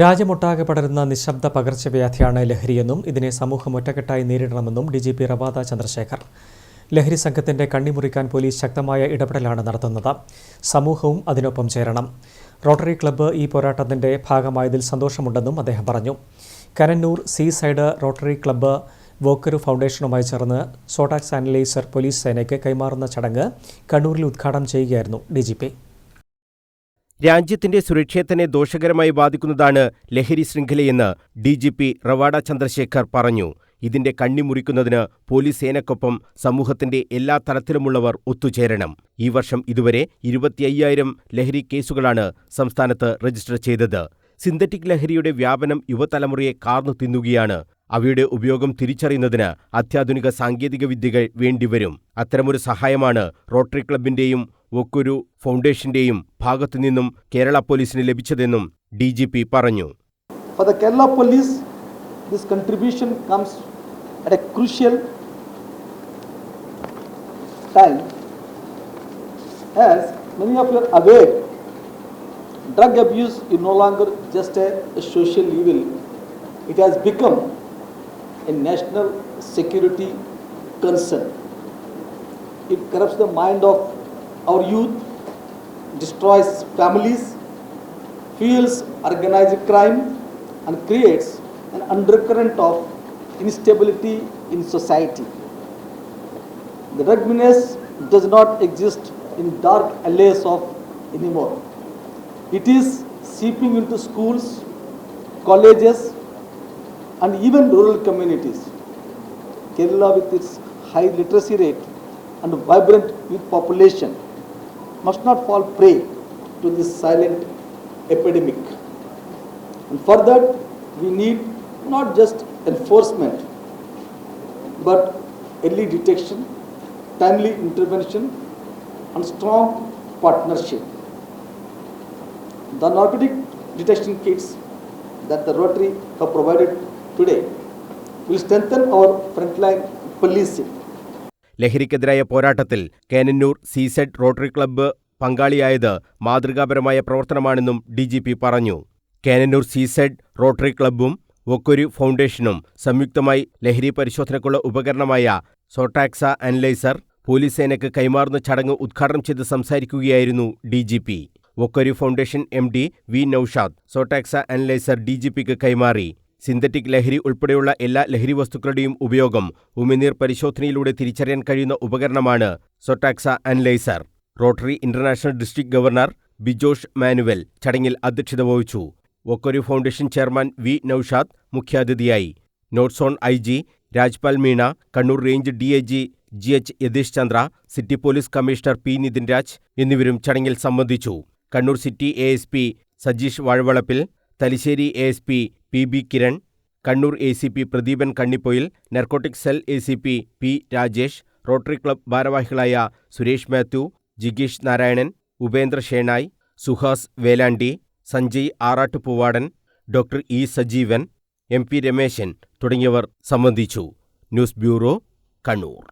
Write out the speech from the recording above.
രാജ്യമൊട്ടാകെ പടരുന്ന നിശബ്ദ പകർച്ചവ്യാധിയാണ് ലഹരിയെന്നും ഇതിനെ സമൂഹം ഒറ്റക്കെട്ടായി നേരിടണമെന്നും D G P Ravada Chandrashekhar. ലഹരി സംഘത്തിന്റെ കണ്ണിമുറിക്കാൻ പോലീസ് ശക്തമായ ഇടപെടലാണ് നടത്തുന്നത്. സമൂഹവും അതിനൊപ്പം ചേരണം. റോട്ടറി ക്ലബ്ബ് ഈ പോരാട്ടത്തിന്റെ ഭാഗമായതിൽ സന്തോഷമുണ്ടെന്നും അദ്ദേഹം പറഞ്ഞു. Kannur sea side rotary club വോക്കറു ഫൗണ്ടേഷനുമായി ചേർന്ന് സോട്ടാക്സ് അനലൈസർ പോലീസ് സേനയ്ക്ക് കൈമാറുന്ന ചടങ്ങ് കണ്ണൂരിൽ ഉദ്ഘാടനം ചെയ്യുകയായിരുന്നു ഡി രാജ്യത്തിന്റെ സുരക്ഷയെ തന്നെ ദോഷകരമായി ബാധിക്കുന്നതാണ് ലഹരി ശൃംഖലയെന്ന് D G P Ravada Chandrashekhar പറഞ്ഞു. ഇതിന്റെ കണ്ണിമുറിക്കുന്നതിന് പോലീസ് സേനക്കൊപ്പം സമൂഹത്തിന്റെ എല്ലാ തലത്തിലുമുള്ളവർ ഒത്തുചേരണം. ഈ വർഷം ഇതുവരെ ഇരുപത്തിയ്യായിരം ലഹരി കേസുകളാണ് സംസ്ഥാനത്ത് രജിസ്റ്റർ ചെയ്തത്. സിന്തറ്റിക് ലഹരിയുടെ വ്യാപനം യുവതലമുറയെ കാർന്നു തിന്നുകയാണ്. അവയുടെ ഉപയോഗം തിരിച്ചറിയുന്നതിന് അത്യാധുനിക സാങ്കേതിക വിദ്യകൾ വേണ്ടിവരും. അത്തരമൊരു സഹായമാണ് റോട്ടറി ക്ലബിന്റെയും ഒക്കുരു ഫൗണ്ടേഷന്റെയും ഭാഗത്തുനിന്നും കേരള പോലീസിന് ലഭിച്ചതെന്നും ഡി ജി പി പറഞ്ഞു For the Kerala police, this contribution comes at a crucial time. As many of you are aware, drug abuse is no longer just a, a social evil, it has become a national security concern. It corrupts the mind of our youth, destroys families, fuels organized crime, and creates an undercurrent of instability in society. The drug does not exist in dark alleys of anymore. It is seeping into schools, colleges, and even rural communities. Kerala, with its high literacy rate and vibrant youth population, must not fall prey to this silent epidemic. And for that, we need not just enforcement, but early detection, timely intervention, and strong partnership. The narcotic detection kits that the Rotary have provided today will strengthen our frontline policing. ലഹരിക്കെതിരായ പോരാട്ടത്തിൽ Kannur സീസെഡ് rotary club പങ്കാളിയായത് മാതൃകാപരമായ പ്രവർത്തനമാണെന്നും D G P പറഞ്ഞു. കേനന്നൂർ സീസെഡ് rotary ക്ലബ്ബും ഒക്കൊരു ഫൗണ്ടേഷനും സംയുക്തമായി ലഹരി പരിശോധനയ്ക്കുള്ള ഉപകരണമായ സോട്ടാക്സ analyser police സേനയ്ക്ക് കൈമാറുന്ന ചടങ്ങ് ഉദ്ഘാടനം ചെയ്ത് സംസാരിക്കുകയായിരുന്നു D G P. Okkoru foundation M D V Noushad SoToxa analyser D G പിക്ക് കൈമാറി. സിന്തറ്റിക് ലഹരി ഉൾപ്പെടെയുള്ള എല്ലാ ലഹരി വസ്തുക്കളുടെയും ഉപയോഗം ഉമിനീർ പരിശോധനയിലൂടെ തിരിച്ചറിയാൻ കഴിയുന്ന ഉപകരണമാണ് SoToxa analyser. Rotary international district governor Bijosh Manuel ചടങ്ങിൽ അധ്യക്ഷത വഹിച്ചു. Okkoru foundation chairman V Noushad മുഖ്യാതിഥിയായി. North zone I G Rajpal Meena Kannur range D I G G H Yathish Chandra city police commissioner P Nithin Raj എന്നിവരും ചടങ്ങിൽ സംബന്ധിച്ചു. Kannur city A S P Sajeesh Vazhavalappil Thalassery A S P P B Kiran Kannur A C P Pradeepan Kannippoyil narcotic cell A C P P Rajesh rotary club ഭാരവാഹികളായ Suresh Mathew ജിഗീഷ് Narayanan Upendra Shenoy Suhas Velandi Sanjay Arattupoovadan doctor E Sajeevan M P Rameshan തുടങ്ങിയവർ സംബന്ധിച്ചു. News bureau Kannur.